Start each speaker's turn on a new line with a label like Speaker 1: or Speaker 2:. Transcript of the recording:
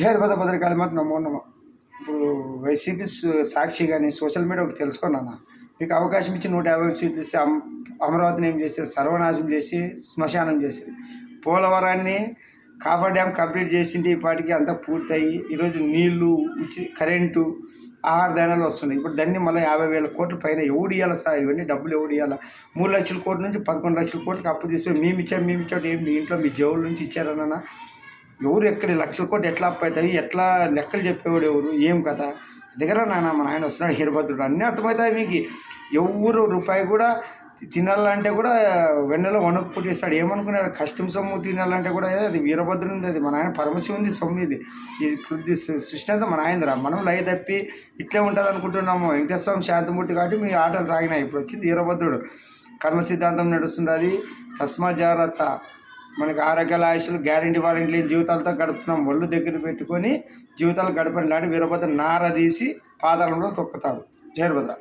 Speaker 1: జయభద్ర భద్రకాళి మాత్రం నమో నమ. ఇప్పుడు వైసీపీ సాక్షి కానీ సోషల్ మీడియా ఒకటి తెలుసుకున్నాను మీకు అవకాశం ఇచ్చి నూట యాభై సీట్లు ఇస్తే అమరావతిని ఏం చేసి సర్వనాశం చేసి శ్మశానం చేసేది పోలవరాన్ని కాఫర్ డ్యామ్ కంప్లీట్ చేసింటే ఈ పాటికి అంతా పూర్తయి ఈరోజు నీళ్ళు ఉచి కరెంటు ఆహార ధాన్యాలు వస్తున్నాయి. ఇప్పుడు దాన్ని మళ్ళీ యాభై వేల కోట్ల పైన ఎవడు ఇవ్వాలి సార్? ఇవన్నీ డబ్బులు ఎవడు ఇవ్వాలి మూడు లక్షల కోట్ల నుంచి పదకొండు లక్షల కోట్లకి అప్పు తీసుకొని మేము ఇచ్చాం మేము ఇచ్చాం ఏం మీ ఇంట్లో మీ జేబుల నుంచి ఇచ్చారన్నా ఎవరు ఎక్కడ లక్షల కోట్లు ఎట్లా అప్పవుతాయి ఎట్లా లెక్కలు చెప్పేవాడు ఎవరు? ఏం కథ? దగ్గర నాన్న మన ఆయన వస్తున్నాడు హీరభద్రుడు. అన్నీ అర్థమవుతాయి మీకు. ఎవరు రూపాయి కూడా తినాలంటే కూడా వెన్నెలో వణుకు పుట్టేస్తాడు ఏమనుకున్నాడు కష్టం సొమ్ము తినాలంటే కూడా అది వీరభద్రుంది అది. మన ఆయన పరమశివుంది సొమ్ము ఇది. ఈ కృతి సృష్టి అంతా మన ఆయనరా మనం లయ తప్పి ఇట్లే ఉంటుంది అనుకుంటున్నాము వెంకటస్వామి శాంతమూర్తి కాబట్టి మీ ఆటలు సాగినాయి. ఇప్పుడు వచ్చింది వీరభద్రుడు కర్మ సిద్ధాంతం నడుస్తుంది అది తస్మా జాగ్రత్త మనకి ఆరోగ్యాల ఆయుషులు గ్యారంటీ వారంటీ లేని జీవితాలతో గడుపుతున్నాం. ఒళ్ళు దగ్గర పెట్టుకొని జీవితాలు గడపండి లాంటి వీరభద్ర నార తీసి పాదాలంలో తొక్కుతాడు. జయభద్ర